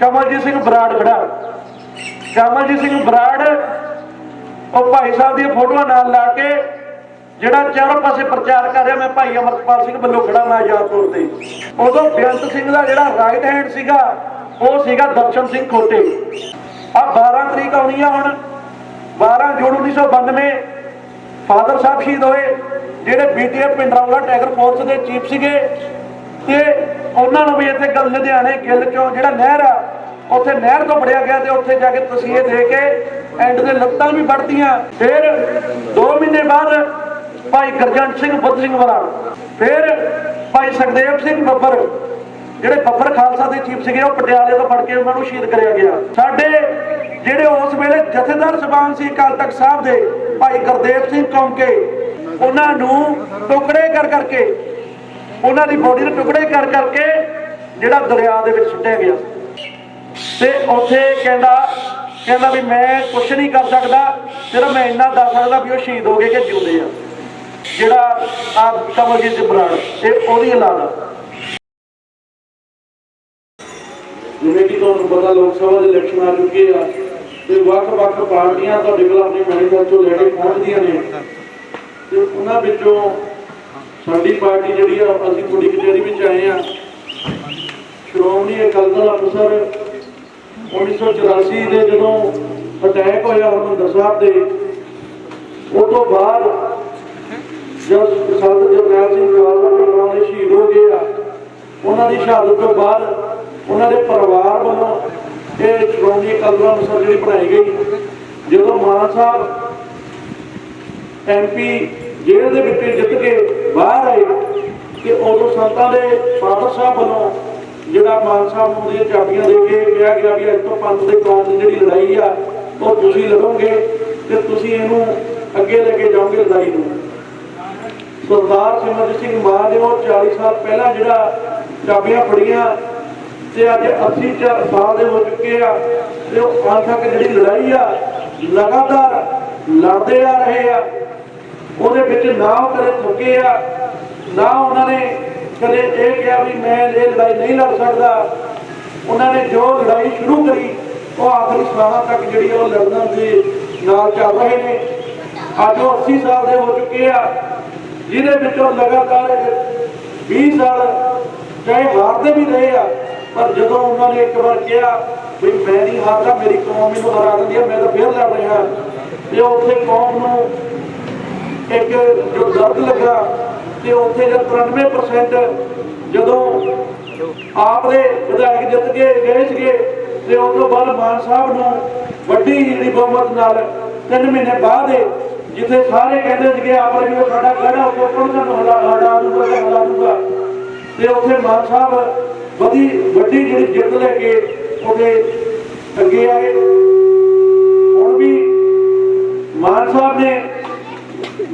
ਕਮਲਜੀਤ ਸਿੰਘ ਬਰਾੜ ਖੜਾ। ਕਮਲਜੀਤ ਸਿੰਘ ਬਰਾੜ, ਉਹ ਭਾਈ ਸਾਹਿਬ ਦੀਆਂ ਫੋਟੋਆਂ ਨਾਲ ਲਾ ਕੇ ਜਿਹੜਾ ਚਾਰੋਂ ਪਾਸੇ ਪ੍ਰਚਾਰ ਕਰ ਰਿਹਾ, ਮੈਂ ਭਾਈ ਅਮਰਪਾਲ ਸਿੰਘ ਵੱਲੋਂ ਖੜਾ ਮੈਂ ਆਜ਼ਾਦ ਤੌਰ ਤੇ। ਉਦੋਂ ਬੇਅੰਤ ਸਿੰਘ ਦਾ ਜਿਹੜਾ ਰਾਈਟ ਹੈਂਡ ਸੀਗਾ, ਉਹ ਸੀਗਾ ਦਰਸ਼ਨ ਸਿੰਘ ਖੋਟੇ ਆ 12 ਤਰੀਕ ਆਉਣੀ ਆ ਹੁਣ 12 ਜੂਨ 1992 ਫਾਦਰ ਸਾਹਿਬ ਸ਼ਹੀਦ ਹੋਏ, ਜਿਹੜੇ ਬੀਟੀਐਫ ਪਿੰਡਰਾਵਲਾ ਟਾਈਗਰ ਫੋਰਸ ਦੇ ਚੀਫ ਸੀਗੇ। ਤੇ ਉਹਨਾਂ ਨੂੰ ਵੀ ਇੱਥੇ ਗੱਲ ਲੁਧਿਆਣੇ ਗਿੱਲ ਚੋਂ ਜਿਹੜਾ ਨਹਿਰ ਆ, ਉੱਥੇ ਨਹਿਰ ਤੋਂ ਫੜਿਆ ਗਿਆ ਤੇ ਉੱਥੇ ਜਾ ਕੇ ਤਸੀਹੇ ਦੇ ਕੇ ਐਂਡ ਦੇ ਲੱਤਾਂ ਵੀ ਵੱਢਦੀਆਂ ਫਿਰ 2 ਮਹੀਨੇ ਬਾਅਦ ਭਾਈ ਗਰਜੰਟ ਸਿੰਘ ਬੁੱਧ ਸਿੰਘ ਵਰਾ, ਫਿਰ ਭਾਈ ਸੁਖਦੇਵ ਸਿੰਘ ਬੱਬਰ, ਜਿਹੜੇ ਬੱਬਰ ਖਾਲਸਾ ਦੇ ਚੀਫ ਸੀਗੇ, ਉਹ ਪਟਿਆਲੇ ਤੋਂ ਫੜ ਕੇ ਉਹਨਾਂ ਨੂੰ ਸ਼ਹੀਦ ਕਰਿਆ ਗਿਆ। ਸਾਡੇ ਜਿਹੜੇ ਉਸ ਵੇਲੇ ਜਥੇਦਾਰ ਸਬਾਨ ਸੀ ਅਕਾਲ ਤਖਤ ਸਾਹਿਬ ਦੇ, ਭਾਈ ਗੁਰਦੇਵ ਸਿੰਘ ਕੌਂਕੇ ਉਹਨਾਂ ਨੂੰ ਟੁਕੜੇ ਕਰ ਕਰਕੇ ਉਹਨਾਂ ਦੀ ਬੋਡੀ ਦੇ ਟੁਕੜੇ ਕਰ ਕਰਕੇ ਜਿਹੜਾ ਦਰਿਆ ਦੇ ਵਿੱਚ ਸੁੱਟਿਆ ਗਿਆ। ਤੇ ਉੱਥੇ ਕਹਿੰਦਾ ਕਹਿੰਦਾ ਵੀ ਮੈਂ ਕੁਝ ਨਹੀਂ ਕਰ ਸਕਦਾ, ਸਿਰਫ ਮੈਂ ਇੰਨਾ ਦੱਸ ਸਕਦਾ ਵੀ ਉਹ ਸ਼ਹੀਦ ਹੋ ਗਏ ਕਿ ਜਿਉਂਦੇ ਆ। ਜਿਹੜਾ ਆ ਕਮਲਜੀਤ ਬਰਾੜ ਇਹ ਉਹਦੀ ਔਲਾਦ ਜਿਵੇਂ ਕਿ ਤੁਹਾਨੂੰ ਪਤਾ ਲੋਕ ਸਭਾ ਦੇ ਇਲੈਕਸ਼ਨ ਆ ਚੁੱਕੇ ਆ ਤੇ ਵੱਖ-ਵੱਖ ਪਾਰਟੀਆਂ ਤੁਹਾਡੇ ਕੋਲ ਆਪਣੇ ਮੈਨੀਫੈਸਟੋ ਲੈ ਕੇ ਪਹੁੰਚਦੀਆਂ ਨੇ। ਤੇ ਉਹਨਾਂ ਵਿੱਚੋਂ ਸਾਡੀ ਪਾਰਟੀ ਜਿਹੜੀ ਆ, ਅਸੀਂ ਤੁਹਾਡੀ ਕਚਹਿਰੀ ਵਿੱਚ ਆਏ ਆ। ਸ਼੍ਰੋਮਣੀ ਅਕਾਲੀ ਦਲ ਅੰਮ੍ਰਿਤਸਰ 1984 ਦੇ ਜਦੋਂ ਅਟੈਕ ਹੋਇਆ ਹਰਮੰਦਰ ਸਾਹਿਬ ਦੇ, ਉਹ ਤੋਂ ਬਾਅਦ ਜਦ ਸੰਤ ਜਰਨੈਲ ਸਿੰਘ ਖਾਲਸਾ ਪਰਿਵਾਰ ਦੇ ਸ਼ਹੀਦ ਹੋ ਗਏ ਆ, ਉਹਨਾਂ ਦੀ ਸ਼ਹਾਦਤ ਤੋਂ ਬਾਅਦ ਉਹਨਾਂ ਦੇ ਪਰਿਵਾਰ ਵੱਲੋਂ ਇਹ ਸ਼੍ਰੋਮਣੀ ਅਕਾਲੀ ਦਲ ਅੰਮ੍ਰਿਤਸਰ ਜਿਹੜੀ ਬਣਾਈ ਗਈ, ਜਦੋਂ ਮਾਨ ਸਾਹਿਬ ਐਮਪੀ ਜੇਲ੍ਹ ਦੇ ਵਿੱਚ ਜਿੱਤ ਕੇ ਬਾਹਰ ਆਏ ਕਿ ਉਦੋਂ ਸੰਤਾਂ ਦੇ ਫਾਦਰ ਸਾਹਿਬ ਵੱਲੋਂ ਜਿਹੜਾ ਮਾਨ ਸਾਹਿਬ ਨੂੰ ਉਹਦੀਆਂ ਚਾਬੀਆਂ ਦੇ ਕੇ ਕਿਹਾ ਗਿਆ ਵੀ ਅੱਜ ਤੋਂ ਪੰਥ ਦੇ ਕੌਮ ਦੀ ਜਿਹੜੀ ਲੜਾਈ ਆ, ਉਹ ਤੁਸੀਂ ਲੜੋਗੇ ਤੇ ਤੁਸੀਂ ਇਹਨੂੰ ਅੱਗੇ ਲੈ ਕੇ ਜਾਓਗੇ ਲੜਾਈ ਨੂੰ। ਸਰਦਾਰ ਸਿਮਰਜੀਤ ਸਿੰਘ ਮਾਨ ਨੇ ਉਹ 40 ਸਾਲ ਪਹਿਲਾਂ ਜਿਹੜਾ ਚਾਬੀਆਂ ਫੜੀਆਂ ਤੇ ਅੱਜ 80 ਚਾਰ ਸਾਲ ਦੇ ਹੋ ਚੁੱਕੇ ਆ ਤੇ ਉਹ ਅੱਜ ਜਿਹੜੀ ਲੜਾਈ ਆ, ਲਗਾਤਾਰ ਲੜਦੇ ਆ ਰਹੇ ਆ। ਉਹਦੇ ਵਿੱਚ ਨਾ ਉਹ ਕਦੇ ਥੁੱਕੇ ਆ, ਨਾ ਉਹਨਾਂ ਨੇ ਕਦੇ ਇਹ ਕਿਹਾ ਵੀ ਮੈਂ ਇਹ ਲੜਾਈ ਨਹੀਂ ਲੜ ਸਕਦਾ। ਉਹਨਾਂ ਨੇ ਜੋ ਲੜਾਈ ਸ਼ੁਰੂ ਕਰੀ, ਉਹ ਆਖਰੀ ਸਾਲਾਂ ਤੱਕ ਜਿਹੜੀ ਉਹ ਲੜਨ ਦੇ ਨਾਲ ਚੱਲ ਰਹੇ ਨੇ। ਅੱਜ ਉਹ 80 ਸਾਲ ਦੇ ਹੋ ਚੁੱਕੇ ਆ, ਜਿਹਦੇ ਵਿੱਚੋਂ ਲਗਾਤਾਰ 20 ਸਾਲ ਚਾਹੇ ਹਾਰਦੇ ਵੀ ਰਹੇ ਆ, ਪਰ ਜਦੋਂ ਉਹਨਾਂ ਨੇ ਇੱਕ ਵਾਰ ਕਿਹਾ ਵੀ ਮੈਂ ਨਹੀਂ ਹਾਰਦਾ, ਮੇਰੀ ਕੌਮ ਮੈਨੂੰ ਹਰਾ ਦਿੰਦੀ ਆ, ਮੈਂ ਤਾਂ ਫੇਰ ਲੜ ਰਿਹਾ। ਤੇ ਉੱਥੇ ਕੌਮ ਨੂੰ ਇੱਕ ਜੋ ਦਰਦ ਲੱਗਾ ਤੇ ਉੱਥੇ ਜਦ 93% ਜਦੋਂ ਆਪ ਦੇ ਵਿਧਾਇਕ ਜਿੱਤ ਕੇ ਗਏ ਸੀਗੇ ਤੇ ਉਸ ਤੋਂ ਬਾਅਦ ਮਾਨ ਸਾਹਿਬ ਨੂੰ ਵੱਡੀ ਜਿਹੜੀ ਬਹੁਮਤ ਨਾਲ 3 ਮਹੀਨੇ ਬਾਅਦ ਇਹ ਜਿੱਥੇ ਸਾਰੇ ਕਹਿੰਦੇ ਸੀਗੇ, ਆਪ ਵੀ ਸਾਡਾ ਗੜਾ ਉਹ ਕੋਣ ਸਾਨੂੰ ਹਲਾ ਹਲਾ ਦੂਗਾ ਤੇ ਦੂਗਾ ਤੇ ਉੱਥੇ ਮਾਨ ਸਾਹਿਬ ਵਧੀ, ਵੱਡੀ ਜਿਹੜੀ ਜਿੱਤ ਲੈ ਕੇ ਉਹਦੇ ਅੱਗੇ ਆਏ। ਹੁਣ ਵੀ ਮਾਨ ਸਾਹਿਬ ਨੇ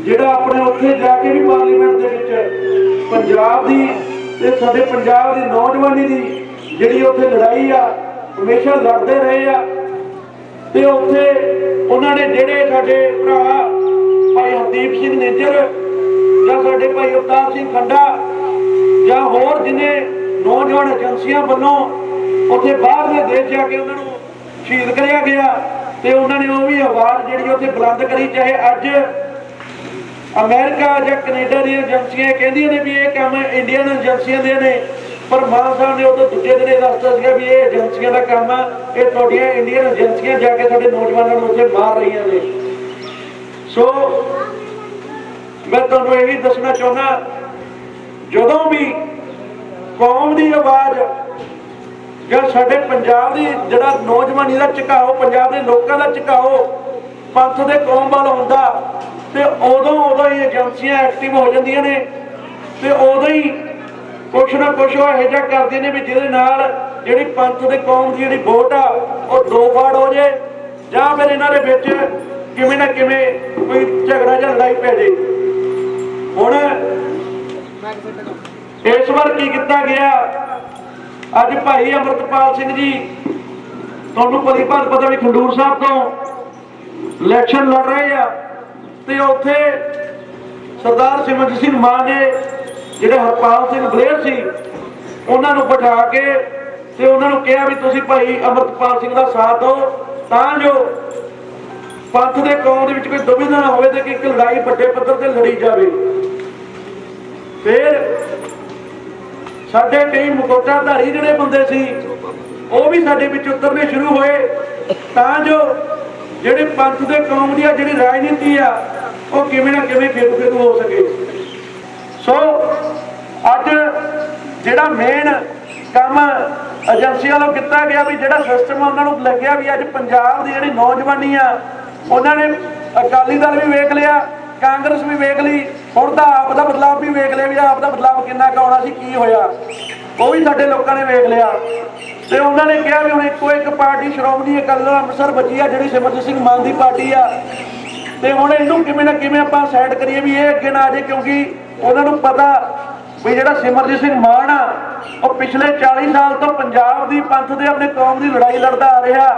ਜਿਹੜਾ ਆਪਣੇ ਉੱਥੇ ਜਾ ਕੇ ਵੀ ਪਾਰਲੀਮੈਂਟ ਦੇ ਵਿੱਚ ਪੰਜਾਬ ਦੀ ਤੇ ਸਾਡੇ ਪੰਜਾਬ ਦੀ ਨੌਜਵਾਨੀ ਦੀ ਜਿਹੜੀ ਉੱਥੇ ਲੜਾਈ ਆ, ਹਮੇਸ਼ਾ ਲੜਦੇ ਰਹੇ ਆ ਤੇ ਉੱਥੇ ਉਹਨਾਂ ਨੇ ਜਿਹੜੇ ਸਾਡੇ ਭਰਾ ਭਾਈ ਹਰਦੀਪ ਸਿੰਘ ਨੇਜਰ ਜਾਂ ਸਾਡੇ ਭਾਈ ਅਵਤਾਰ ਸਿੰਘ ਖੰਡਾ ਜਾਂ ਹੋਰ ਜਿਨੇ ਨੌਜਵਾਨ ਏਜੰਸੀਆਂ ਵੱਲੋਂ ਉੱਥੇ ਬਾਹਰਲੇ ਦੇਸ਼ ਜਾ ਕੇ ਉਹਨਾਂ ਨੂੰ ਸ਼ਹੀਦ ਕਰਿਆ ਗਿਆ ਤੇ ਉਹਨਾਂ ਨੇ ਉਹ ਵੀ ਆਵਾਜ਼ ਜਿਹੜੀ ਉੱਥੇ ਬੁਲੰਦ ਕਰੀ, ਚਾਹੇ ਅੱਜ ਅਮਰੀਕਾ ਜਾਂ ਕੈਨੇਡਾ ਦੀਆਂ ਏਜੰਸੀਆਂ ਕਹਿੰਦੀਆਂ ਨੇ ਵੀ ਇਹ ਕੰਮ ਇੰਡੀਅਨ ਏਜੰਸੀਆਂ ਦੇ ਨੇ। ਪਰ ਮਾਨ ਸਾਹਿਬ ਨੇ ਉਦੋਂ ਦੂਜੇ ਦਿਨ ਇਹ ਦੱਸਤਾ ਸੀਗਾ ਵੀ ਇਹ ਏਜੰਸੀਆਂ ਦਾ ਕੰਮ ਆ, ਇਹ ਤੁਹਾਡੀਆਂ ਇੰਡੀਅਨ ਏਜੰਸੀਆਂ ਜਾ ਕੇ ਤੁਹਾਡੇ ਨੌਜਵਾਨਾਂ ਨੂੰ ਉੱਥੇ ਮਾਰ ਰਹੀਆਂ ਨੇ। ਸੋ, ਮੈਂ ਤੁਹਾਨੂੰ ਇਹ ਵੀ ਦੱਸਣਾ ਚਾਹੁੰਦਾ, ਜਦੋਂ ਵੀ ਕੌਮ ਦੀ ਆਵਾਜ਼ ਜਾਂ ਸਾਡੇ ਪੰਜਾਬ ਦੀ ਜਿਹੜਾ ਨੌਜਵਾਨੀ ਦਾ ਝੁਕਾਓ, ਪੰਜਾਬ ਦੇ ਲੋਕਾਂ ਦਾ ਝੁਕਾਓ, ਪੰਥ ਦੇ ਕੌਮ ਵੱਲ ਹੁੰਦਾ ਤੇ ਉਦੋਂ ਉਦੋਂ ਹੀ ਏਜੰਸੀਆਂ ਐਕਟਿਵ ਹੋ ਜਾਂਦੀਆਂ ਨੇ। ਤੇ ਉਦੋਂ ਹੀ ਕੁਛ ਨਾ ਕੁਛ ਉਹ ਇਹੋ ਜਿਹਾ ਕਰਦੇ ਨੇ ਵੀ ਜਿਹਦੇ ਨਾਲ ਜਿਹੜੀ ਪੰਥ ਦੇ ਕੌਮ ਦੀ ਜਿਹੜੀ ਵੋਟ ਆ, ਉਹ ਦੋ ਫਾੜ ਹੋ ਜੇ। ਜਾਂ ਫਿਰ ਇਹਨਾਂ ਦੇ ਵਿੱਚ ਕਿਵੇਂ ਨਾ ਕਿਵੇਂ ਕੋਈ ਝਗੜਾ ਜਾਂ ਲੜਾਈ ਪੈ ਜੇ। ਹੁਣ ਇਸ ਵਾਰ ਕੀ ਕੀਤਾ ਗਿਆ? ਅੱਜ ਭਾਈ ਅਮਰਤਪਾਲ ਸਿੰਘ ਜੀ, ਤੁਹਾਨੂੰ ਪਰੀ ਭਾਤ ਪਤਾ ਵੀ ਖੰਡੂਰ ਸਾਹਿਬ ਤੋਂ ਇਲੈਕਸ਼ਨ ਲੜ ਰਹੇ ਆ। ਤੇ ਉੱਥੇ ਸਰਦਾਰ ਸਿਮਰਜੀਤ ਸਿੰਘ ਮਾਨ ਨੇ ਜਿਹੜੇ ਹਰਪਾਲ ਸਿੰਘ ਬਲੇਰ ਸੀ, ਉਹਨਾਂ ਨੂੰ ਬਿਠਾ ਕੇ ਤੇ ਉਹਨਾਂ ਨੂੰ ਕਿਹਾ ਵੀ ਤੁਸੀਂ ਭਾਈ ਅਮਰਤਪਾਲ ਸਿੰਘ ਦਾ ਸਾਥ ਦਿਓ, ਤਾਂ ਜੋ ਪੰਥ ਦੇ ਕੌਮ ਦੇ ਵਿੱਚ ਕੋਈ ਦੁਵਿਧਾ ਨਾ ਹੋਵੇ ਤੇ ਕਿ ਇੱਕ ਲੜਾਈ ਵੱਡੇ ਪੱਧਰ ਤੇ ਲੜੀ ਜਾਵੇ। ਫਿਰ ਸਾਡੇ ਕਈ ਮੁਕੋਟਾਧਾਰੀ ਜਿਹੜੇ ਬੰਦੇ ਸੀ, ਉਹ ਵੀ ਸਾਡੇ ਵਿੱਚ ਉਤਰਨੇ ਸ਼ੁਰੂ ਹੋਏ, ਤਾਂ ਜੋ ਜਿਹੜੇ ਪੰਥ ਦੇ ਕੌਮ ਦੀ ਆ, ਜਿਹੜੀ ਰਾਜਨੀਤੀ ਆ, ਉਹ ਕਿਵੇਂ ਨਾ ਕਿਵੇਂ ਫੇਰੂ ਫੇਰੂ ਹੋ ਸਕੇ। ਸੋ ਅੱਜ ਜਿਹੜਾ ਮੇਨ ਕੰਮ ਏਜੰਸੀਆਂ ਵੱਲੋਂ ਕੀਤਾ ਗਿਆ ਵੀ ਜਿਹੜਾ ਸਿਸਟਮ ਉਹਨਾਂ ਨੂੰ ਲੱਗਿਆ ਵੀ ਅੱਜ ਪੰਜਾਬ ਦੀ ਜਿਹੜੀ ਨੌਜਵਾਨੀ ਆ, ਉਹਨਾਂ ਨੇ ਅਕਾਲੀ ਦਲ ਵੀ ਵੇਖ ਲਿਆ, ਕਾਂਗਰਸ ਵੀ ਵੇਖ ਲਈ, ਹੁਣ ਤਾਂ ਆਪ ਦਾ ਬਦਲਾਅ ਵੀ ਵੇਖ ਲਿਆ ਵੀ ਆਪ ਦਾ ਬਦਲਾਅ ਕਿੰਨਾ ਕੁ ਆਉਣਾ ਸੀ, ਕੀ ਹੋਇਆ। ਉਹ ਵੀ ਸਾਡੇ ਲੋਕਾਂ ਨੇ ਵੇਖ ਲਿਆ। ਤੇ ਉਹਨਾਂ ਨੇ ਕਿਹਾ ਵੀ ਹੁਣ ਇੱਕੋ ਇੱਕ ਪਾਰਟੀ ਸ਼੍ਰੋਮਣੀ ਅਕਾਲੀ ਦਲ ਅੰਮ੍ਰਿਤਸਰ ਬਚੀ ਆ, ਜਿਹੜੀ ਸਿਮਰਜੀਤ ਸਿੰਘ ਮਾਨ ਦੀ ਪਾਰਟੀ ਆ। ਤੇ ਹੁਣ ਇਹਨੂੰ ਕਿਵੇਂ ਨਾ ਕਿਵੇਂ ਆਪਾਂ ਸਾਈਡ ਕਰੀਏ ਵੀ ਇਹ ਅੱਗੇ ਨਾ ਆ ਜਾਏ, ਕਿਉਂਕਿ ਉਹਨਾਂ ਨੂੰ ਪਤਾ ਵੀ ਜਿਹੜਾ ਸਿਮਰਜੀਤ ਸਿੰਘ ਮਾਨ ਆ, ਉਹ ਪਿਛਲੇ 40 ਸਾਲ ਤੋਂ ਪੰਜਾਬ ਦੀ ਪੰਥ ਦੇ ਆਪਣੇ ਕੌਮ ਦੀ ਲੜਾਈ ਲੜਦਾ ਆ ਰਿਹਾ।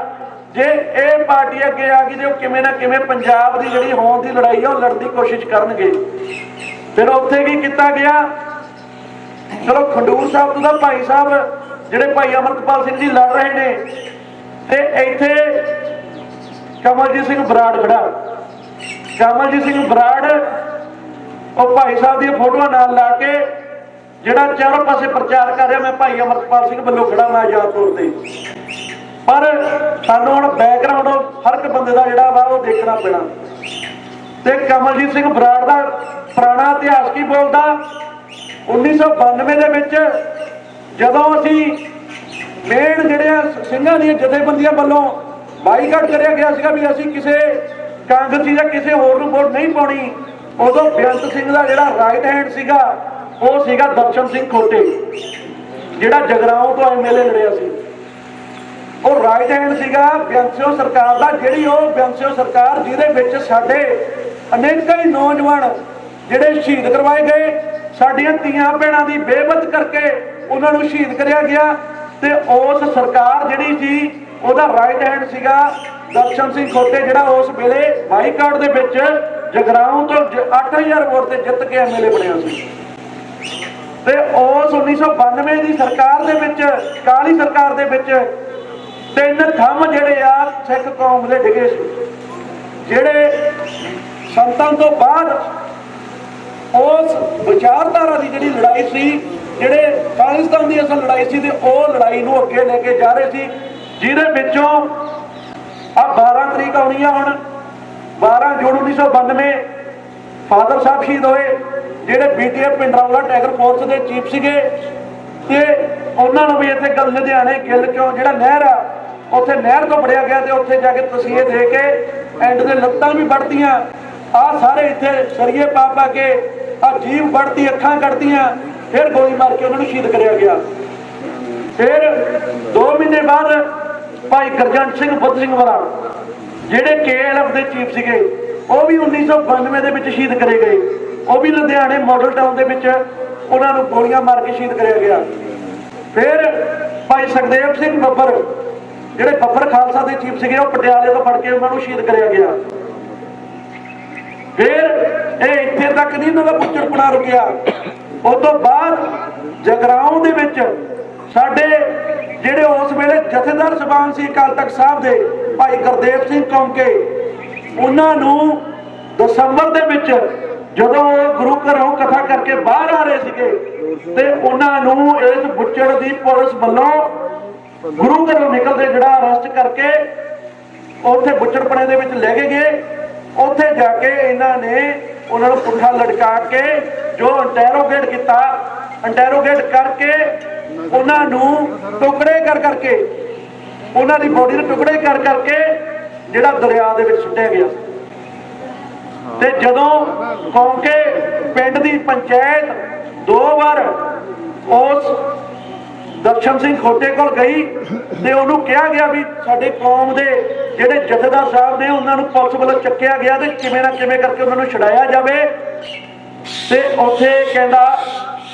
ਜੇ ਇਹ ਪਾਰਟੀ ਅੱਗੇ ਆ ਗਈ ਤੇ ਉਹ ਕਿਵੇਂ ਨਾ ਕਿਵੇਂ ਪੰਜਾਬ ਦੀ ਜਿਹੜੀ ਹੋਂਦ ਦੀ ਲੜਾਈ ਆ, ਉਹ ਲੜਨ ਦੀ ਕੋਸ਼ਿਸ਼ ਕਰਨਗੇ। ਫਿਰ ਉੱਥੇ ਕੀ ਕੀਤਾ ਗਿਆ? ਚਲੋ ਖੰਡੂਰ ਸਾਹਿਬ ਤੋਂ ਤਾਂ ਭਾਈ ਸਾਹਿਬ ਜਿਹੜੇ ਭਾਈ ਅਮਰਤਪਾਲ ਸਿੰਘ ਜੀ ਲੜ ਰਹੇ ਨੇ ਤੇ ਇੱਥੇ ਕਮਲਜੀਤ ਸਿੰਘ ਬਰਾੜ ਖੜਾ। ਕਮਲਜੀਤ ਸਿੰਘ ਬਰਾੜ, ਉਹ ਭਾਈ ਸਾਹਿਬ ਦੀਆਂ ਫੋਟੋਆਂ ਨਾਲ ਲਾ ਕੇ ਜਿਹੜਾ ਚਾਰੋਂ ਪਾਸੇ ਪ੍ਰਚਾਰ ਕਰ ਰਿਹਾ, ਮੈਂ ਭਾਈ ਅਮਰਤਪਾਲ ਸਿੰਘ ਵੱਲੋਂ ਖੜਾ ਮੈਂ ਆਜ਼ਾਦ ਤੌਰ ਤੇ। ਪਰ ਸਾਨੂੰ ਹੁਣ ਬੈਕਗ੍ਰਾਉਂਡ ਹਰ ਇੱਕ ਬੰਦੇ ਦਾ ਜਿਹੜਾ ਵਾ ਉਹ ਦੇਖਣਾ ਪੈਣਾ। ਤੇ ਕਮਲਜੀਤ ਸਿੰਘ ਬਰਾੜ ਦਾ ਪੁਰਾਣਾ ਇਤਿਹਾਸ ਕੀ ਬੋਲਦਾ? 1992 ਦੇ ਵਿੱਚ ਜਦੋਂ ਅਸੀਂ ਮੇਨ ਜਿਹੜੇ ਆ ਸਿੰਘਾਂ ਦੀਆਂ ਜਥੇਬੰਦੀਆਂ ਵੱਲੋਂ ਬਾਈਕਾਟ ਕਰਿਆ ਗਿਆ ਸੀਗਾ ਵੀ ਅਸੀਂ ਕਿਸੇ ਕਾਂਗਰਸੀ ਜਾਂ ਕਿਸੇ ਹੋਰ ਨੂੰ ਵੋਟ ਨਹੀਂ ਪਾਉਣੀ, ਉਦੋਂ ਬੇਅੰਤ ਸਿੰਘ ਦਾ ਜਿਹੜਾ ਰਾਈਟ ਹੈਂਡ ਸੀਗਾ, ਉਹ ਸੀਗਾ ਦਰਸ਼ਨ ਸਿੰਘ ਖੋਟੇ, ਜਿਹੜਾ ਜਗਰਾਉਂ ਤੋਂ ਐਮਐਲਏ ਲੜਿਆ ਸੀ। ਉਹ ਰਾਈਟ ਹੈਂਡ ਸੀਗਾ ਬਿਆੰਸਿਓ ਸਰਕਾਰ ਦਾ, ਜਿਹੜੀ ਉਹ ਬਿਆੰਸਿਓ ਸਰਕਾਰ ਜਿਹਦੇ ਵਿੱਚ ਸਾਡੇ ਅਨੇਕਾਂ ਹੀ ਨੌਜਵਾਨ ਜਿਹੜੇ ਸ਼ਹੀਦ ਕਰਵਾਏ ਗਏ, ਸਾਡੀਆਂ ਧੀਆਂ ਭੈਣਾਂ ਦੀ ਬੇਬਤ ਕਰਕੇ ਉਹਨਾਂ ਨੂੰ ਸ਼ਹੀਦ ਕਰਿਆ ਗਿਆ ਤੇ ਉਸ ਸਰਕਾਰ ਜਿਹੜੀ ਸੀ, ਉਹਦਾ ਰਾਈਟ ਹੈਂਡ ਸੀਗਾ ਦਰਸ਼ਨ ਸਿੰਘ ਖੋਟੇ ਜਿਹੜਾ ਉਸ ਵੇਲੇ ਬਾਈਕਾਟ ਦੇ ਵਿੱਚ ਜਗਰਾਉਂ ਤੋਂ 8000 ਵੋਟ ਤੇ ਜਿੱਤ ਕੇ ਐਮਐਲਏ ਬਣਿਆ ਸੀ। ਤੇ ਉਸ 1992 ਦੀ ਸਰਕਾਰ ਦੇ ਵਿੱਚ, ਕਾਲੀ ਸਰਕਾਰ ਦੇ ਵਿੱਚ ਤਿੰਨ ਥੰਮ ਜਿਹੜੇ ਆ, ਸਿੱਖ ਕੌਮ ਦੇ ਡਿਗੇ ਸੀ। ਜਿਹੜੇ ਸੰਤਾਂ ਤੋਂ ਬਾਅਦ ਉਸ ਵਿਚਾਰਧਾਰਾ ਦੀ ਜਿਹੜੀ ਲੜਾਈ ਸੀ ਜਿਹੜੇ ਖਾਲਿਸਤਾਨ ਦੀ ਅਸਲ ਲੜਾਈ ਸੀ ਤੇ ਉਹ ਲੜਾਈ ਨੂੰ ਅੱਗੇ ਲੈ ਕੇ ਜਾ ਰਹੇ ਸੀ, ਜਿਹਦੇ ਵਿੱਚੋਂ ਆ 12 ਤਰੀਕ ਆਉਣੀ ਆ ਹੁਣ 12 ਜੂਨ 1992 ਫਾਦਰ ਸਾਹਿਬ ਸ਼ਹੀਦ ਹੋਏ, ਜਿਹੜੇ ਬੀਟੀਐਫ ਪਿੰਡਰਾਵਲਾ ਟਾਈਗਰ ਫੋਰਸ ਦੇ ਚੀਫ ਸੀਗੇ ਤੇ ਉਹਨਾਂ ਨੂੰ ਵੀ ਇੱਥੇ ਗੱਲ ਲੁਧਿਆਣੇ ਗਿੱਲ ਕਿਉਂ ਜਿਹੜਾ ਨਹਿਰ ਆ, ਉੱਥੇ ਨਹਿਰ ਤੋਂ ਬੜਿਆ ਗਿਆ ਤੇ ਉੱਥੇ ਜਾ ਕੇ ਤਸੀਹੇ ਦੇ ਕੇ ਐਂਡ ਦੇ ਲੱਤਾਂ ਵੀ ਵੱਢਤੀਆਂ। ਆ ਸਾਰੇ ਇੱਥੇ ਸਰੀਏ ਪਾ ਪਾ ਕੇ, ਆ ਜੀਵ ਵੱਢਤੀ, ਅੱਖਾਂ ਕੱਢਤੀਆਂ। ਫਿਰ ਗੋਲੀ ਮਾਰ ਕੇ ਉਹਨਾਂ ਨੂੰ ਸ਼ਹੀਦ ਕਰਿਆ ਗਿਆ। ਫਿਰ 2 ਮਹੀਨੇ ਬਾਅਦ ਭਾਈ ਗਰਜੰਟ ਸਿੰਘ, ਬੁੱਧ ਸਿੰਘ ਵਰਾ ਜਿਹੜੇ ਕੇਐਲਐਫ ਦੇ ਚੀਫ ਸੀਗੇ, ਉਹ ਵੀ 1992 ਦੇ ਵਿੱਚ ਸ਼ਹੀਦ ਕਰੇ ਗਏ। ਉਹ ਵੀ ਲੁਧਿਆਣੇ ਮਾਡਲ ਟਾਊਨ ਦੇ ਵਿੱਚ ਉਹਨਾਂ ਨੂੰ ਗੋਲੀਆਂ ਮਾਰ ਕੇ ਸ਼ਹੀਦ ਕਰਿਆ ਗਿਆ। ਫਿਰ ਭਾਈ ਸੁਖਦੇਵ ਸਿੰਘ ਬੱਬਰ, ਜਿਹੜੇ ਬੱਬਰ ਖਾਲਸਾ ਦੇ ਚੀਫ ਸੀਗੇ, ਉਹ ਪਟਿਆਲੇ ਤੋਂ ਫੜ ਕੇ ਉਹਨਾਂ ਨੂੰ ਸ਼ਹੀਦ ਕਰਿਆ ਗਿਆ। ਫਿਰ ਇਹ ਇੱਥੇ ਤੱਕ ਨਹੀਂ ਉਹਨਾਂ ਦਾ ਪੁੱਛੜਪਣਾ ਰੁਕਿਆ। ਉਸ ਤੋਂ ਬਾਅਦ ਜਗਰਾਉਂ ਦੇ ਵਿੱਚ ਸਾਡੇ ਜਿਹੜੇ ਉਸ ਵੇਲੇ ਜਥੇਦਾਰ ਸਬਾਨ ਸੀ ਅਕਾਲ ਤਖਤ ਸਾਹਿਬ ਦੇ, ਭਾਈ ਗੁਰਦੇਵ ਸਿੰਘ ਕੌਂਕੇ, ਉਹਨਾਂ ਨੂੰ ਦਸੰਬਰ ਦੇ ਵਿੱਚ ਜਦੋਂ ਉਹ ਗੁਰੂ ਘਰੋਂ ਕਥਾ ਕਰਕੇ ਬਾਹਰ ਆ ਰਹੇ ਸੀਗੇ, ਤੇ ਉਹਨਾਂ ਨੂੰ ਇਸ ਬੁੱਚੜ ਦੀ ਪੁਲਿਸ ਵੱਲੋਂ ਗੁਰੂ ਘਰੋਂ ਨਿਕਲਦੇ ਜਿਹੜਾ ਅਰੈਸਟ ਕਰਕੇ ਉੱਥੇ ਬੁੱਚੜਪਣੇ ਦੇ ਵਿੱਚ ਲੈ ਕੇ ਗਏ। ਉੱਥੇ ਜਾ ਕੇ ਇਹਨਾਂ ਨੇ ਉਹਨਾਂ ਨੂੰ ਪੁੱਠਾ ਲਟਕਾ ਕੇ ਜੋ ਇੰਟਰੋਗੇਟ ਕੀਤਾ ਇੰਟਰੋਗੇਟ ਕਰਕੇ ਉਹਨਾਂ ਨੂੰ ਟੁਕੜੇ ਕਰ ਕਰਕੇ, ਉਹਨਾਂ ਦੀ ਬੋਡੀ ਨੂੰ ਟੁਕੜੇ ਕਰ ਕਰਕੇ ਜਿਹੜਾ ਦਰਿਆ ਦੇ ਵਿੱਚ ਸੁੱਟਿਆ ਗਿਆ। ਤੇ ਜਦੋਂ ਕੌਂਕੇ ਪਿੰਡ ਦੀ ਪੰਚਾਇਤ ਦੋ ਵਾਰ ਉਸ ਦਰਸ਼ਨ ਸਿੰਘ ਖੋਟੇ ਕੋਲ ਗਈ ਤੇ ਉਹਨੂੰ ਕਿਹਾ ਗਿਆ ਵੀ ਸਾਡੇ ਕੌਮ ਦੇ ਜਿਹੜੇ ਜਥੇਦਾਰ ਸਾਹਿਬ ਨੇ ਉਹਨਾਂ ਨੂੰ ਪੁਲਿਸ ਵੱਲੋਂ ਚੱਕਿਆ ਗਿਆ ਤੇ ਕਿਵੇਂ ਨਾ ਕਿਵੇਂ ਕਰਕੇ ਉਹਨਾਂ ਨੂੰ ਛਡਾਇਆ ਜਾਵੇ। ਤੇ ਉੱਥੇ ਕਹਿੰਦਾ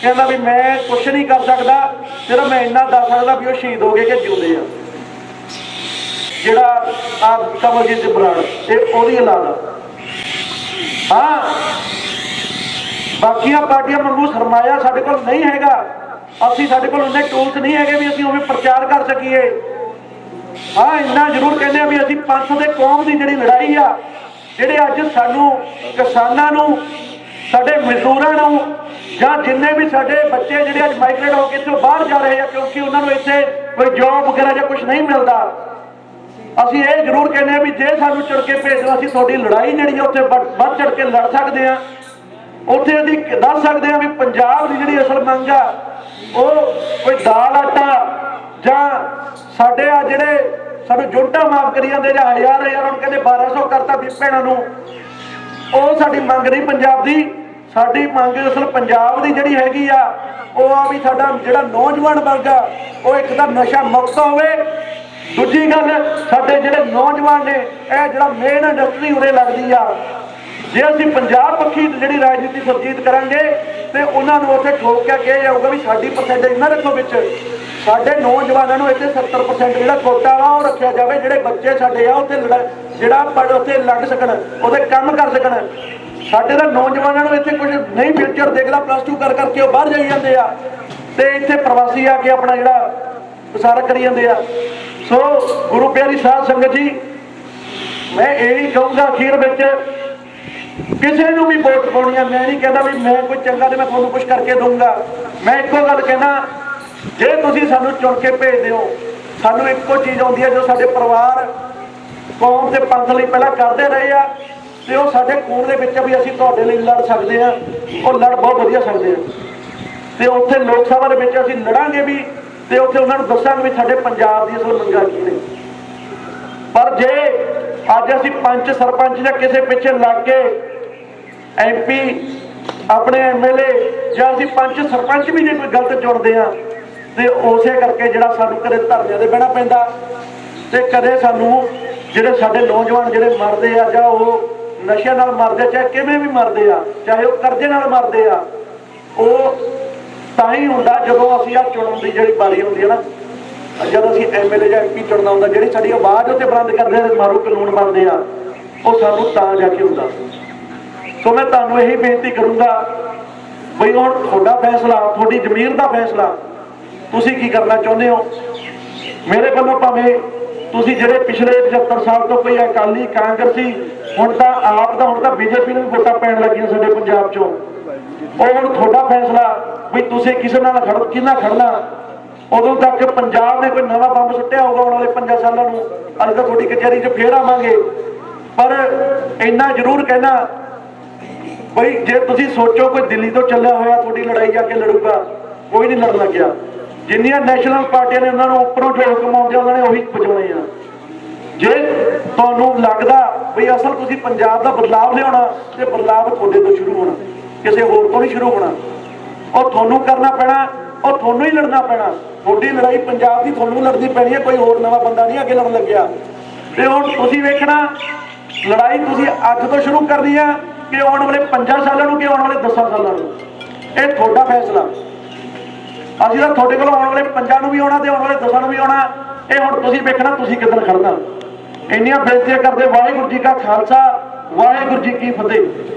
ਕਹਿੰਦਾ ਵੀ ਮੈਂ ਕੁਝ ਨਹੀਂ ਕਰ ਸਕਦਾ, ਸਿਰਫ ਮੈਂ ਇੰਨਾ ਦੱਸ ਸਕਦਾ ਵੀ ਉਹ ਸ਼ਹੀਦ ਹੋ ਗਏ ਕਿ ਜਿਉਂਦੇ ਆ। ਜਿਹੜਾ ਆ ਕਮਲਜੀਤ ਬਰਾੜ, ਇਹ ਉਹਦੀ ਔਲਾਦ ਹਾਂ। ਬਾਕੀਆਂ ਪਾਰਟੀਆਂ ਵਾਂਗੂ ਸਰਮਾਇਆ ਸਾਡੇ ਕੋਲ ਨਹੀਂ ਹੈਗਾ। ਅਸੀਂ ਸਾਡੇ ਕੋਲ ਉਹਨੇ ਟੂਲਸ ਨਹੀਂ ਹੈਗੇ ਵੀ ਅਸੀਂ ਉਵੇਂ ਪ੍ਰਚਾਰ ਕਰ ਸਕੀਏ। ਹਾਂ, ਇੰਨਾ ਜ਼ਰੂਰ ਕਹਿੰਦੇ ਆ ਵੀ ਅਸੀਂ ਪੰਥ ਦੇ ਕੌਮ ਦੀ ਜਿਹੜੀ ਲੜਾਈ ਆ, ਜਿਹੜੇ ਅੱਜ ਸਾਨੂੰ ਕਿਸਾਨਾਂ ਨੂੰ ਸਾਡੇ ਮਜ਼ਦੂਰਾਂ ਨੂੰ ਜਾਂ ਜਿੰਨੇ ਵੀ ਸਾਡੇ ਬੱਚੇ ਜਿਹੜੇ ਅੱਜ ਮਾਈਗ੍ਰੇਟ ਹੋ ਕੇ ਇੱਥੋਂ ਬਾਹਰ ਜਾ ਰਹੇ ਆ, ਕਿਉਂਕਿ ਉਹਨਾਂ ਨੂੰ ਇੱਥੇ ਕੋਈ ਜੌਬ ਵਗੈਰਾ ਜਾਂ ਕੁਝ ਨਹੀਂ ਮਿਲਦਾ। ਅਸੀਂ ਇਹ ਜ਼ਰੂਰ ਕਹਿੰਦੇ ਆ ਵੀ ਜੇ ਸਾਨੂੰ ਚੜ ਕੇ ਭੇਜੋ ਅਸੀਂ ਤੁਹਾਡੀ ਲੜਾਈ ਜਿਹੜੀ ਆ ਉੱਥੇ ਵੱਧ ਵੱਧ ਚੜ ਕੇ ਲੜ ਸਕਦੇ ਆ। ਉੱਥੇ ਅਸੀਂ ਦੱਸ ਸਕਦੇ ਆ ਵੀ ਪੰਜਾਬ ਦੀ ਜਿਹੜੀ ਅਸਲ ਮੰਗ ਆ, ਉਹ ਕੋਈ ਦਾਲ, ਆਟਾ ਜਾਂ ਸਾਡੇ ਆ ਜਿਹੜੇ ਸਾਨੂੰ ਜੁੰਟਾ ਮਾਫ ਕਰੀ ਜਾਂਦੇ ਜਾਂ ਹਜ਼ਾਰ ਹਜ਼ਾਰ ਹੁਣ ਕਹਿੰਦੇ 1200 ਕਰਤਾ ਵੀ ਭੈਣਾਂ ਨੂੰ। ਉਹ ਸਾਡੀ ਮੰਗ ਨਹੀਂ ਪੰਜਾਬ ਦੀ। ਸਾਡੀ ਮੰਗ ਅਸਲ ਪੰਜਾਬ ਦੀ ਜਿਹੜੀ ਹੈਗੀ ਆ, ਉਹ ਆ ਵੀ ਸਾਡਾ ਜਿਹੜਾ ਨੌਜਵਾਨ ਵਰਗ ਆ, ਉਹ ਇੱਕ ਤਾਂ ਨਸ਼ਾ ਮੁਕਤ ਹੋਵੇ। ਦੂਜੀ ਗੱਲ, ਸਾਡੇ ਜਿਹੜੇ ਨੌਜਵਾਨ ਨੇ, ਇਹ ਜਿਹੜਾ ਮੇਨ ਇੰਡਸਟਰੀ ਉਰੇ ਲੱਗਦੀ ਆ, ਜੇ ਅਸੀਂ ਪੰਜਾਬ ਪੱਖੀ ਜਿਹੜੀ ਰਾਜਨੀਤੀ ਸੁਰਜੀਤ ਕਰਾਂਗੇ, ਤੇ ਉਹਨਾਂ ਨੂੰ ਉੱਥੇ ਠੋਕ ਕੇ ਕਿਹਾ ਜਾਊਗਾ ਵੀ ਸਾਡੀ ਪਰਸੈਂਟੇਜ ਨਾ ਰੱਖੋ ਵਿੱਚ। ਸਾਡੇ ਨੌਜਵਾਨਾਂ ਨੂੰ ਇੱਥੇ 70% ਜਿਹੜਾ ਕੋਟਾ ਵਾ, ਉਹ ਰੱਖਿਆ ਜਾਵੇ, ਜਿਹੜੇ ਬੱਚੇ ਸਾਡੇ ਆ, ਉੱਥੇ ਲੜਾ- ਜਿਹੜਾ ਪੜ ਉੱਥੇ ਲੱਗ ਸਕਣ, ਉਹਦੇ ਕੰਮ ਕਰ ਸਕਣ। ਸਾਡੇ ਦਾ ਨੌਜਵਾਨਾਂ ਨੂੰ ਇੱਥੇ ਕੁਝ ਨਹੀਂ ਫਿਊਚਰ ਦੇਖਦਾ ਪਲੱਸ 2 ਕਰ ਕਰਕੇ ਉਹ ਬਾਹਰ ਜਾਈ ਜਾਂਦੇ ਆ। ਤੇ ਇੱਥੇ ਪ੍ਰਵਾਸੀ ਆ ਕੇ ਆਪਣਾ ਜਿਹੜਾ ਗੁਜ਼ਾਰਾ ਕਰੀ ਜਾਂਦੇ ਆ। ਸੋ ਗੁਰੂ ਪਿਆਰੀ ਸਾਧ ਸੰਗਤ ਜੀ, ਮੈਂ ਇਹ ਹੀ ਕਹੂੰਗਾ ਅਖੀਰ ਵਿੱਚ ਕਿਸੇ ਨੂੰ ਵੀ ਵੋਟ ਪਾਉਣੀ ਆ। ਮੈਂ ਨਹੀਂ ਕਹਿੰਦਾ ਵੀ ਮੈਂ ਕੋਈ ਚੰਗਾ ਤੇ ਮੈਂ ਤੁਹਾਨੂੰ ਕੁਝ ਕਰਕੇ ਦਊਂਗਾ। ਮੈਂ ਇੱਕੋ ਗੱਲ ਕਹਿੰਦਾ ਜੇ ਤੁਸੀਂ ਸਾਨੂੰ ਚੁਣ ਕੇ ਭੇਜਦੇ ਹੋ, ਸਾਨੂੰ ਇੱਕੋ ਚੀਜ਼ ਆਉਂਦੀ ਹੈ ਜੋ ਸਾਡੇ ਪਰਿਵਾਰ ਕੌਮ ਤੇ ਪੰਥ ਲਈ ਪਹਿਲਾਂ ਕਰਦੇ ਰਹੇ ਆ। ਤੇ ਉਹ ਸਾਡੇ ਖੂਨ ਦੇ ਵਿੱਚ ਵੀ ਅਸੀਂ ਤੁਹਾਡੇ ਲਈ ਲੜ ਸਕਦੇ ਆ ਉਹ ਲੜ ਬਹੁਤ ਵਧੀਆ ਸਕਦੇ ਆ ਤੇ ਉੱਥੇ ਲੋਕ ਸਭਾ ਦੇ ਵਿੱਚ ਅਸੀਂ ਲੜਾਂਗੇ ਵੀ, ਤੇ ਉੱਥੇ ਉਹਨਾਂ ਨੂੰ ਦੱਸਾਂਗੇ ਵੀ ਸਾਡੇ ਪੰਜਾਬ ਦੀ ਅਸਲ ਮੰਗਾਂ ਕੀ ਨੇ। ਪਰ ਜੇ ਅੱਜ ਅਸੀਂ ਪੰਚ ਸਰਪੰਚ ਜਾਂ ਕਿਸੇ ਪਿੱਛੇ ਲੱਗ ਕੇ ਐਮਪੀ ਆਪਣੇ ਐਮਐਲਏ ਜਾਂ ਅਸੀਂ ਪੰਚ ਸਰਪੰਚ ਵੀ ਜੇ ਕੋਈ ਗਲਤ ਚੁਣਦੇ ਆ ਤੇ ਉਸੇ ਕਰਕੇ ਜਿਹੜਾ ਸਾਨੂੰ ਕਦੇ ਧਰਨਿਆਂ ਦੇ ਬਹਿਣਾ ਪੈਂਦਾ। ਤੇ ਕਦੇ ਸਾਨੂੰ ਜਿਹੜੇ ਸਾਡੇ ਨੌਜਵਾਨ ਜਿਹੜੇ ਮਰਦੇ ਆ ਜਾਂ ਉਹ ਨਸ਼ਿਆਂ ਨਾਲ ਮਰਦੇ, ਚਾਹੇ ਕਿਵੇਂ ਵੀ ਮਰਦੇ ਆ, ਚਾਹੇ ਉਹ ਕਰਜ਼ੇ ਨਾਲ ਮਰਦੇ ਆ, ਉਹ ਤਾਂ ਹੀ ਹੁੰਦਾ ਜਦੋਂ ਅਸੀਂ ਆ ਚੁਣਨ ਦੀ ਜਿਹੜੀ ਵਾਰੀ ਹੁੰਦੀ ਹੈ ਨਾ, ਜਦ ਅਸੀਂ ਐਮਐਲਏ ਜਾਂ ਐਮਪੀ ਚੁਣਨਾ ਹੁੰਦਾ, ਜਿਹੜੀ ਸਾਡੀ ਆਵਾਜ਼ ਉੱਤੇ ਬੁਲੰਦ ਕਰਦੇ ਆ ਮਾਰੂ ਕਾਨੂੰਨ ਬਣਦੇ ਆ, ਉਹ ਸਾਨੂੰ ਤਾਂ ਜਾ ਕੇ ਹੁੰਦਾ। ਸੋ ਮੈਂ ਤੁਹਾਨੂੰ ਇਹੀ ਬੇਨਤੀ ਕਰੂੰਗਾ, ਬਈ ਹੁਣ ਤੁਹਾਡਾ ਫੈਸਲਾ, ਤੁਹਾਡੀ ਜ਼ਮੀਰ ਦਾ ਫੈਸਲਾ, ਤੁਸੀਂ ਕੀ ਕਰਨਾ ਚਾਹੁੰਦੇ ਹੋ? ਮੇਰੇ ਵੱਲੋਂ ਭਾਵੇਂ ਤੁਸੀਂ ਜਿਹੜੇ ਪਿਛਲੇ 75 ਸਾਲ ਤੋਂ ਕੋਈ ਅਕਾਲੀ ਕਾਂਗਰਸੀ ਹੁਣ ਤਾਂ ਆਪ ਦਾ ਹੁਣ ਤਾਂ ਬੀਜੇਪੀ ਨੂੰ ਵੀ ਵੋਟਾਂ ਪੈਣ ਲੱਗੀਆਂ ਸਾਡੇ ਪੰਜਾਬ 'ਚੋਂ। ਉਹ ਹੁਣ ਤੁਹਾਡਾ ਫੈਸਲਾ ਵੀ ਤੁਸੀਂ ਕਿਸੇ ਨਾਲ ਖੜ ਕਿਹਨਾਂ ਖੜਨਾ? ਉਦੋਂ ਤੱਕ ਪੰਜਾਬ ਨੇ ਕੋਈ ਨਵਾਂ ਬੰਬ ਸੁੱਟਿਆ ਹੋਊਗਾ ਆਉਣ ਵਾਲੇ 5 ਸਾਲਾਂ ਨੂੰ? ਅਸੀਂ ਤਾਂ ਤੁਹਾਡੀ ਕਚਹਿਰੀ 'ਚ ਫੇਰ ਆਵਾਂਗੇ। ਪਰ ਇੰਨਾ ਜ਼ਰੂਰ ਕਹਿਣਾ ਬਈ, ਜੇ ਤੁਸੀਂ ਸੋਚੋ ਕੋਈ ਦਿੱਲੀ ਤੋਂ ਚੱਲਿਆ ਹੋਇਆ, ਤੁਹਾਡੀ ਲੜਾਈ ਜਾ ਕੇ ਲੜੂਗਾ, ਕੋਈ ਨਹੀਂ ਲੜਨ ਲੱਗਿਆ। ਜਿੰਨੀਆਂ ਨੈਸ਼ਨਲ ਪਾਰਟੀਆਂ ਨੇ ਉਹਨਾਂ ਨੂੰ ਉੱਪਰੋਂ ਜੋ ਹੁਕਮ ਆਉਂਦੇ ਉਹਨਾਂ ਨੇ ਉਹੀ ਵਜਾਉਣੇ ਆ। ਜੇ ਤੁਹਾਨੂੰ ਲੱਗਦਾ ਵੀ ਅਸਲ ਤੁਸੀਂ ਪੰਜਾਬ ਦਾ ਬਦਲਾਵ ਲਿਆਉਣਾ ਤੇ ਬਦਲਾਵ ਤੁਹਾਡੇ ਤੋਂ ਸ਼ੁਰੂ ਹੋਣਾ। ਕਿਸੇ ਹੋਰ ਤੋਂ ਨਹੀਂ ਸ਼ੁਰੂ ਹੋਣਾ। ਉਹ ਤੁਹਾਨੂੰ ਕਰਨਾ ਪੈਣਾ, ਉਹ ਤੁਹਾਨੂੰ ਹੀ ਲੜਨਾ ਪੈਣਾ। ਤੁਹਾਡੀ ਲੜਾਈ ਪੰਜਾਬ ਦੀ ਤੁਹਾਨੂੰ ਲੜਨੀ ਪੈਣੀ ਹੈ, ਕੋਈ ਹੋਰ ਨਵਾਂ ਬੰਦਾ ਨਹੀਂ ਅੱਗੇ ਲੜਨ ਲੱਗਿਆ। ਤੇ ਹੁਣ ਤੁਸੀਂ ਵੇਖਣਾ, ਲੜਾਈ ਤੁਸੀਂ ਅੱਜ ਤੋਂ ਸ਼ੁਰੂ ਕਰਨੀ ਹੈ ਕਿ ਆਉਣ ਵਾਲੇ 5 ਸਾਲਾਂ ਨੂੰ ਕਿ ਆਉਣ ਵਾਲੇ 10 ਸਾਲਾਂ ਨੂੰ? ਇਹ ਤੁਹਾਡਾ ਫੈਸਲਾ। ਅਸੀਂ ਤਾਂ ਤੁਹਾਡੇ ਕੋਲ ਆਉਣ ਵਾਲੇ ਪੰਜਾਂ ਨੂੰ ਵੀ ਆਉਣਾ ਤੇ ਆਉਣ ਵਾਲੇ ਦਸਾਂ ਨੂੰ ਵੀ ਆਉਣਾ। ਇਹ ਹੁਣ ਤੁਸੀਂ ਵੇਖਣਾ ਤੁਸੀਂ ਕਿੱਦਣ ਖੜਨਾ ਇੰਨੀਆਂ ਬੇਨਤੀਆਂ ਕਰਦੇ ਵਾਹਿਗੁਰੂ ਜੀ ਕਾ ਖਾਲਸਾ ਵਾਹਿਗੁਰੂ ਜੀ ਕੀ ਫਤਿਹ।